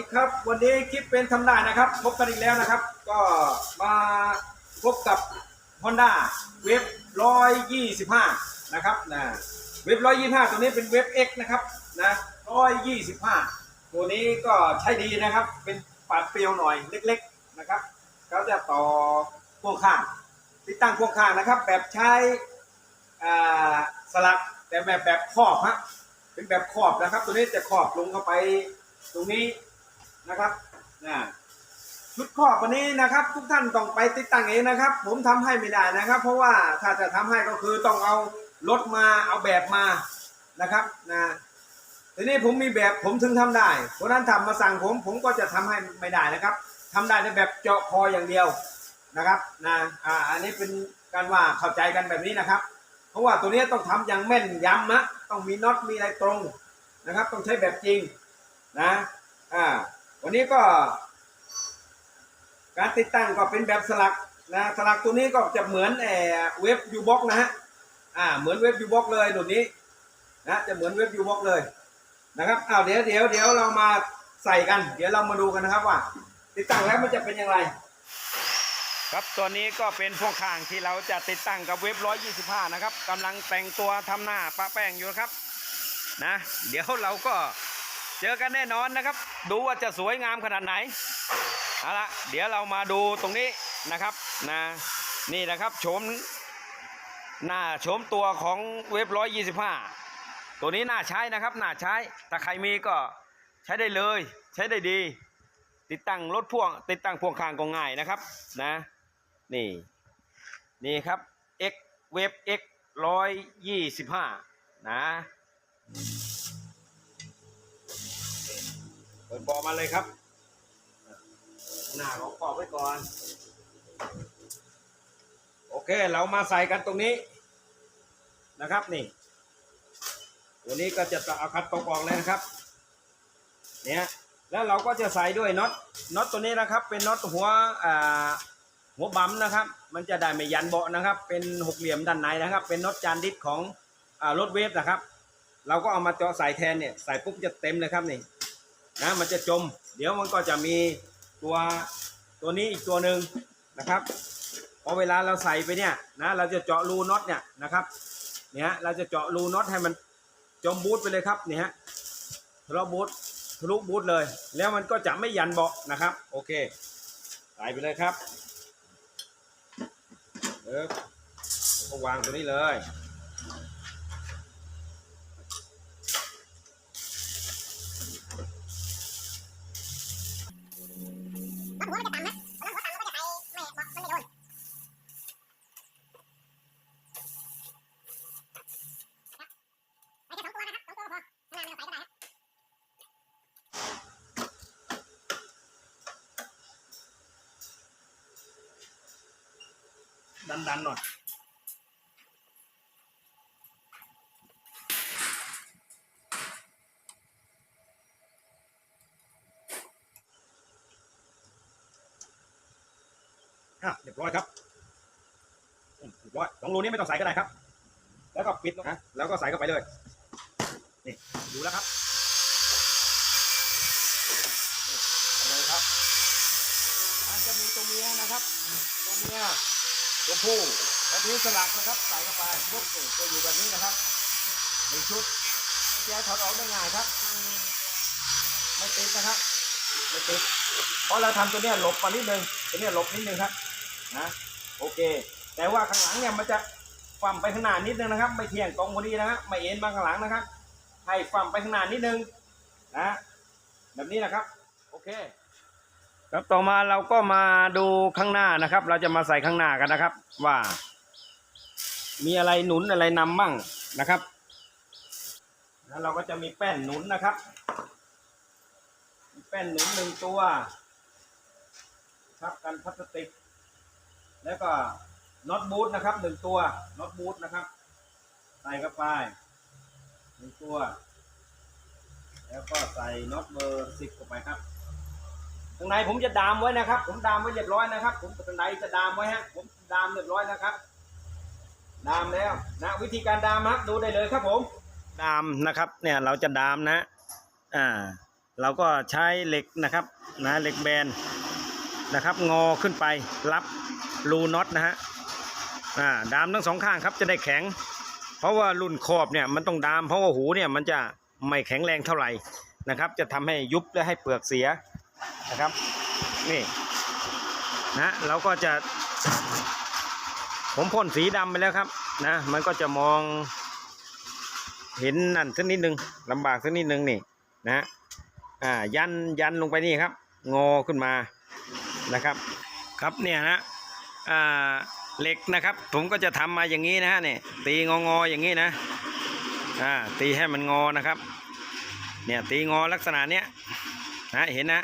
สวัสดีครับ วันนี้คลิปเป็นทำได้นะครับ พบกันอีกแล้วนะครับ ก็มาพบกับ Honda เว็บ125 นะครับนะเว็บ 125 ตัวนี้เป็นเว็บ X นะครับนะ125 ตัวนี้ก็ใช้ดีนะครับ เป็นปาดเปรียวหน่อยเล็กๆนะครับเขาจะต่อพ่วงข้างติดตั้งพ่วงข้างนะครับ แบบใช้สลักแต่แบบแบบครอบฮะเป็นแบบครอบนะครับ ตัวนี้จะครอบลงเข้าไปตรงนี้ นะครับนะชุดครอบวันนี้นะครับ ทุกท่านต้องไปติดตั้งเองนะครับ ผมทำให้ไม่ได้นะครับ เพราะว่าถ้าจะทำให้ก็คือต้องเอารถมาเอาแบบมานะครับนะทีนี้ผมมีแบบผมถึงทำได้เพราะนั้นทำมาสั่งผมผมก็จะทำให้ไม่ได้นะครับทำได้ในแบบเจาะคออย่างเดียวนะครับนะอ่าอันนี้เป็นการว่าเข้าใจกันแบบนี้นะครับ เพราะว่าตัวนี้ต้องทำอย่างแม่นยำนะต้องมีน็อตมีอะไรตรงนะครับ ต้องใช้แบบจริงนะอ่า วันนี้ก็การติดตั้งก็เป็นแบบสลักนะสลักตัวนี้ก็จะเหมือนเออเว็บยูบ็อกนะฮะอ่าเหมือนเว็บยูบ็อกเลยตัวนี้นะจะเหมือนเว็บยูบ็อกเลยนะครับอ้าวเดี๋ยวเดี๋ยวเดี๋ยวเรามาใส่กัน เดี๋ยวเรามาดูกันนะครับว่า ติดตั้งแล้วมันจะเป็นอย่างไร ครับตัวนี้ก็เป็นพวกข้างที่เราจะติดตั้งกับเว็บ125นะครับกำลังแต่งตัวทำหน้าปะแป้งอยู่ครับนะ เดี๋ยวเราก็ เจอกันแน่นอนนะครับ ดูว่าจะสวยงามขนาดไหนเอาละเดี๋ยวเรามาดูตรงนี้นะครับนะนี่นะครับโฉมหน้าโฉมตัวของเว็บ125ตัวนี้น่าใช้นะครับน่าใช้ถ้าใครมีก็ใช้ได้เลย ใช้ได้ดี ติดตั้งรถพ่วง ติดตั้งพ่วงข้างก็ง่ายนะครับนะ นี่ นี่ครับ X เว็บ X ร้อยยี่สิบห้านะ เปิดบอมาเลยครับ หน้าของขอบไว้ก่อน โอเค เรามาใส่กันตรงนี้นะครับนี่ ตัวนี้ก็จะเอาคัดตกออกเลยนะครับ เนี่ยแล้วเราก็จะใส่ด้วยน็อตน็อตตัวนี้นะครับ เป็นน็อตหัวอ่าหัวบัมนะครับ มันจะได้ไม่ยันเบาะนะครับ เป็นหกเหลี่ยมด้านในนะครับ เป็นน็อตจานดิสของอ่ารถเวฟนะครับ เราก็เอามาเจาะใส่แทนเนี่ยใส่ปุ๊บจะเต็มเลยครับนี่ นะมันจะจม เดี๋ยวมันก็จะมีตัวตัวนี้อีกตัวหนึ่งนะครับพอเวลาเราใส่ไปเนี่ยนะเราจะเจาะรูน็อตเนี่ยนะครับเนี่ยเราจะเจาะรูน็อตให้มันจมบูทไปเลยครับเนี่ยฮะทะลาะบูททะลุบูทเลย แล้วมันก็จะไม่ยันเบาะนะครับ โอเคใส่ไปเลยครับเออวางตัวนี้เลย แล้วหัวมันจะต่ำนะแล้วหัวต่ำมันก็จะไปไม่บอกมันไม่โดนไม่ใช่สองตัวนะครับสองตัวก็พอข้างหน้าไม่ต้องใส่ก็ได้ครับ ดันดันๆหน่อยอะเรียบร้อยครับเรียบร้อยสองรูนี้ไม่ต้องใส่ก็ได้ครับ แล้วก็ปิดนะแล้วก็ใส่เข้าไปเลย นี่ดูแล้วครับเอาเลยครับมันจะมีตัวเมียนะครับ ตัวเมีย ตัวผู้แล้วนี้สลักนะครับใส่เข้าไปยกตัวจะอยู่แบบนี้นะครับหนึ่งชุดแกถอดออกได้ง่ายครับ ไม่ติดนะครับไม่ติดเพราะเราทำตัวเนี้ยหลบมานิดนึงตัวเนี้ยหลบนิดนึงครับนะโอเค แต่ว่าข้างหลังเนี่ยมันจะฝั่มไปข้างหน้านิดนึงนะครับ ไม่เที่ยงตรงพอดีนะฮะไม่เอ็นมาข้างหลังนะครับ ให้ฝั่มไปข้างหน้านิดนึงนะแบบนี้นะครับ โอเค ครับต่อมาเราก็มาดูข้างหน้านะครับ เราจะมาใส่ข้างหน้ากันนะครับ ว่า มีอะไรหนุนอะไรนำมั่งนะครับแล้วเราก็จะมีแป้นหนุนนะครับ แป้นหนุนหนึ่งตัวครับกันพลาสติก แล้วก็น็อตบูทนะครับหนึ่งตัวน็อตบูทนะครับ ใส่เข้าไปหนึ่งตัว แล้วก็ใส่น็อตเบอร์สิบเข้าไปครับ ข้างในผมจะดามไว้นะครับ ผมดามไว้เรียบร้อยนะครับ ผมข้างในจะดามไว้ฮะผมดามเรียบร้อยนะครับ ดามแล้วนะวิธีการดามครับดูได้เลยครับ ผม ดามนะครับ เนี่ยเราจะดามนะอ่าเราก็ใช้เหล็กนะครับนะเหล็กแบนนะครับ งอขึ้นไปรับรูน็อตนะฮะอ่าดามทั้งสองข้างครับจะได้แข็ง เพราะว่ารุ่นขอบเนี่ยมันต้องดาม เพราะว่าหูเนี่ยมันจะไม่แข็งแรงเท่าไหร่นะครับ จะทำให้ยุบและให้เปลือกเสีย นะครับนี่นะเราก็จะ ผมพ่นสีดำไปแล้วครับนะมันก็จะมองเห็นนั่นสักนิดนึงลำบากสักนิดนึงนี่นะอ่ายันยันลงไปนี่ครับ งอขึ้นมานะครับ ครับเนี่ยนะอ่าเหล็กนะครับ ผมก็จะทำมาอย่างนี้นะฮะเนี่ยตีงองอๆอย่างนี้นะอ่าตีให้มันงอนะครับ เนี่ยตีงอลักษณะเนี้ย นะเห็นนะ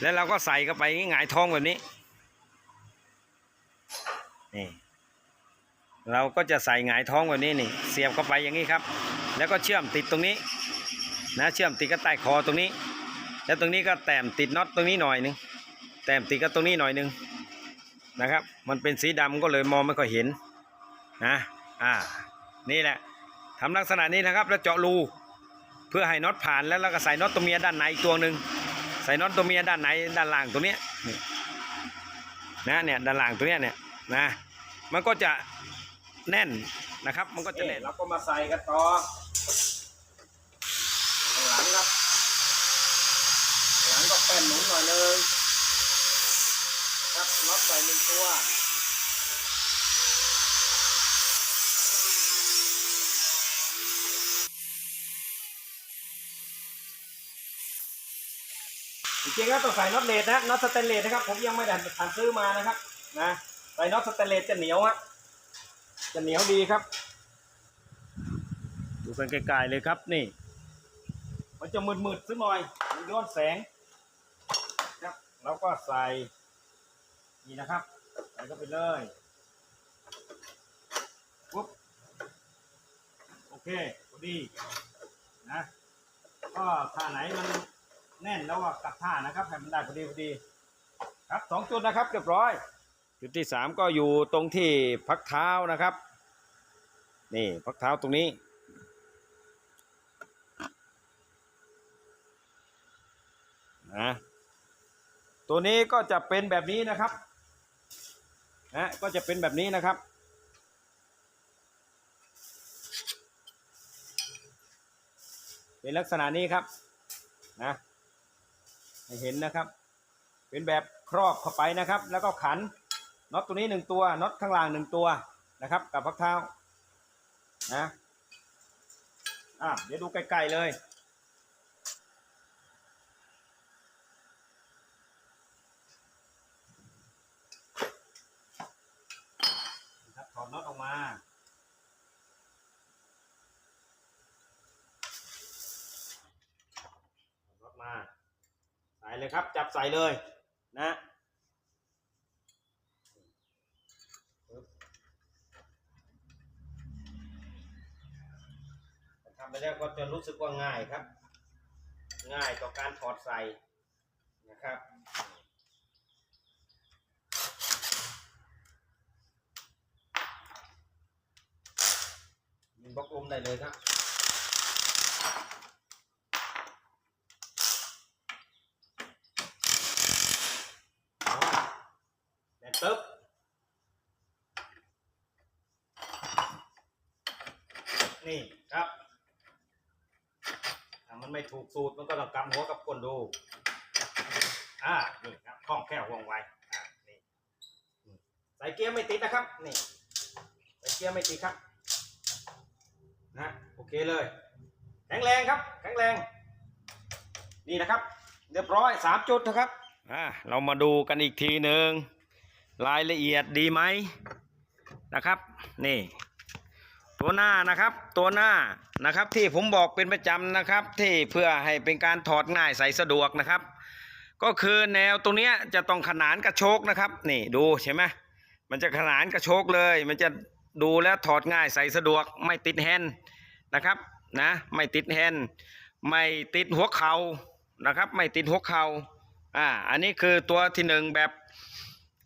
แล้วเราก็ใส่เข้าไปง่างนี้หงายท้องแบบนี้นี่เราก็จะใส่หงายท้องแบบนี้นี่ เสียบเข้าไปอย่างนี้ครับ แล้วก็เชื่อมติดตรงนี้นะเชื่อมติดกับใต้คอตรงนี้ แล้วตรงนี้ก็แต้มติดน็อตตรงนี้หน่อยนึงแต้มติดกับตรงนี้หน่อยนึงนะครับ มันเป็นสีดำก็เลยมองไม่ค่อยเห็นนะอ่านี่แหละทำลักษณะนี้นะครับ แล้วเจาะรูเพื่อให้น็อตผ่านแล้วเราก็ใส่น็อตตัวเมียด้านในอีกตัวหนึ่ง ใส่น็อตตัวเมียด้านในด้านล่างตัวเนี้ยนะเนี่ยด้านล่างตัวเนี้ยเนี่ยนะมันก็จะแน่นนะครับ มันก็จะแน่นเราก็มาใส่กันต่อหลังครับ หลังก็แป้นหนุนหน่อยเลยครับน็อตใส่หนึ่งตัว จริงๆแล้วต้องใส่น็อตเลสนะน็อตสเตนเลสนะครับ ผมยังไม่ได้ทันซื้อมานะครับนะใส่น็อตสเตนเลสจะเหนียวฮะจะเหนียวดีครับ ดูกันไกลๆเลยครับนี่ มันจะมืดๆสักหน่อยมันย้อนแสงครับแล้วก็ใส่นี่นะครับใส่เข้าไปเลยปุ๊บโอเคพอดีนะก็ท่าไหนมัน แน่นแล้วก็กลับท่านะครับให้มันได้พอดีพอดี ครับสองจุดนะครับเรียบร้อย จุดที่สามก็อยู่ตรงที่พักเท้านะครับ นี่พักเท้าตรงนี้ นะตัวนี้ก็จะเป็นแบบนี้นะครับนะก็จะเป็นแบบนี้นะครับเป็นลักษณะนี้ครับนะ ให้เห็นนะครับ เป็นแบบครอบเข้าไปนะครับ แล้วก็ขันน็อตตัวนี้หนึ่งตัวน็อตข้างล่างหนึ่งตัวนะครับ กับพักเท้านะอะเดี๋ยวดูใกล้ๆเลยนะครับถอดน็อตออกมาถอดน็อตมา ใส่ เลยครับ จับใส่เลยนะทำไปแล้วก็จะรู้สึกว่าง่ายครับ ง่ายต่อการถอดใส่นะครับยิงบล็อกลมได้เลยครับ แน่นตึ๊บ นี่ครับ ถูกสูตรมันก็ต้องกำหัวกับก้นดู อ่า นี่ครับคล่องแคล่วว่องไว อ่า นี่ใส่เกียร์ไม่ติดนะครับ นี่ ใส่เกียร์ไม่ติดครับ นะ โอเคเลย แข็งแรงครับ แข็งแรง นี่นะครับ เรียบร้อยสามจุดนะครับ อ่า เรามาดูกันอีกทีหนึ่ง รายละเอียดดีไหมนะครับ นี่ ตัวหน้านะครับ ตัวหน้านะครับที่ผมบอกเป็นประจำนะครับ ที่เพื่อให้เป็นการถอดง่ายใส่สะดวกนะครับ ก็คือแนวตรงเนี้ยจะต้องขนานกระโชกนะครับ นี่ดูใช่ไหมมันจะขนานกระโชกเลย มันจะดูแล้วถอดง่ายใส่สะดวก ไม่ติดแฮนด์นะครับนะไม่ติดแฮนด์ไม่ติดหัวเข่านะครับ ไม่ติดหัวเข่าอ่าอันนี้คือตัวที่หนึ่งแบบ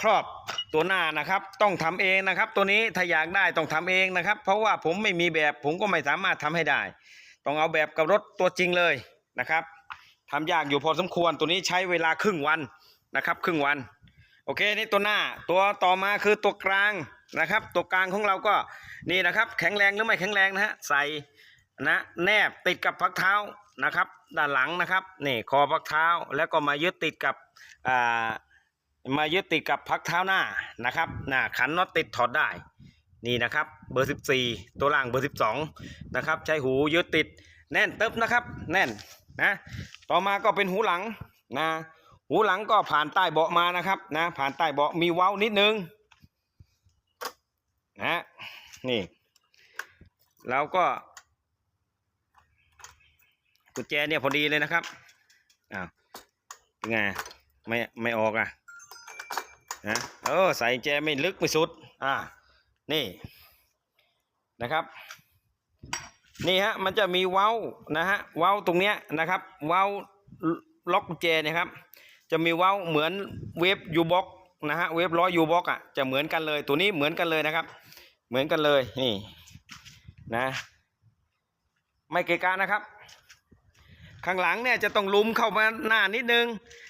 ครอบ ตัวหน้านะครับต้องทำเองนะครับ ตัวนี้ถ้าอยากได้ต้องทำเองนะครับ เพราะว่าผมไม่มีแบบผมก็ไม่สามารถทำให้ได้ ต้องเอาแบบกับรถตัวจริงเลยนะครับทำยากอยู่พอสมควรตัวนี้ใช้เวลาครึ่งวันนะครับ ครึ่งวัน โอเคนี่ตัวหน้าตัวต่อมาคือตัวกลางนะครับ ตัวกลางของเราก็นี่นะครับ แข็งแรงหรือไม่แข็งแรงนะฮะใส่นะแนบติดกับพักเท้านะครับ ด้านหลังนะครับนี่คอพักเท้าแล้วก็มายึดติดกับอ่า มายึดติดกับพักเท้าหน้านะครับน้าขันน็อตติดถอดได้นี่นะครับเบอร์ 14 ตัวล่างเบอร์ 12นะครับใช้หูยึดติดแน่นเตึ๊บนะครับแน่นนะต่อมาก็เป็นหูหลังนะหูหลังก็ผ่านใต้เบาะมานะครับนะผ่านใต้เบาะมีเว้านิดนึงนะนี่แล้วก็กุญแจเนี่ยพอดีเลยนะครับอ้าวเป็นไงไม่ไม่ออกอะ นะเออใส่แจไม่ลึกไม่สุด อ่า นี่นะครับ นี่ฮะมันจะมีเว้านะฮะเว้าตรงเนี้ยนะครับ เว้าล็อกแจเนี่ยครับ จะมีเว้าเหมือนเวฟยูบ็อกนะฮะเวฟร้อยยูบ็อกอะจะเหมือนกันเลยตัวนี้เหมือนกันเลยนะครับ เหมือนกันเลยนี่นะ ไม่เกะกะนะครับ ข้างหลังเนี่ยจะต้องลุมเข้ามาหน้านิดนึง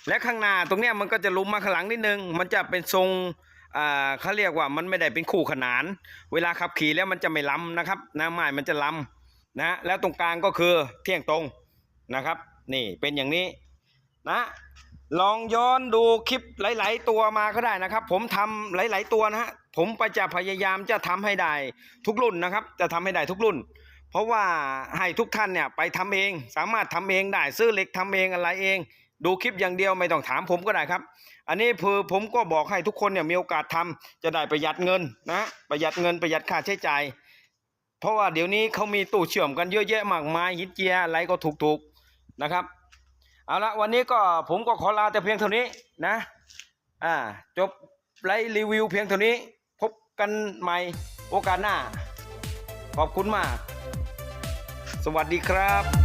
และข้างหน้าตรงเนี้ยมันก็จะลุมมาข้างหลังนิดนึง มันจะเป็นทรงอ่าเขาเรียกว่ามันไม่ได้เป็นคู่ขนาน เวลาขับขี่แล้วมันจะไม่ล้ำนะครับนะไม้มันจะล้ำนะแล้วตรงกลางก็คือเที่ยงตรงนะครับ นี่เป็นอย่างนี้นะลองย้อนดูคลิปหลาย ๆ ตัวมาก็ได้นะครับ ผมทำหลาย ๆ ตัวนะฮะผมไปจะพยายามจะทำให้ได้ทุกรุ่นนะครับ จะทำให้ได้ทุกรุ่น เพราะว่าให้ทุกท่านเนี่ยไปทำเอง สามารถทำเองได้ซื้อเหล็กทำเองอะไรเอง ดูคลิปอย่างเดียวไม่ต้องถามผมก็ได้ครับ อันนี้คือผมก็บอกให้ทุกคนเนี่ยมีโอกาสทำจะได้ประหยัดเงินนะประหยัดเงินประหยัดค่าใช้จ่ายเพราะว่าเดี๋ยวนี้เขามีตู้เชื่อมกันเยอะแยะมากมายฮิตเจียอะไรก็ถูกๆนะครับเอาละวันนี้ก็ผมก็ขอลาแต่เพียงเท่านี้นะอ่าจบไลฟ์รีวิวเพียงเท่านี้ พบกันใหม่โอกาสหน้า ขอบคุณมาก สวัสดีครับ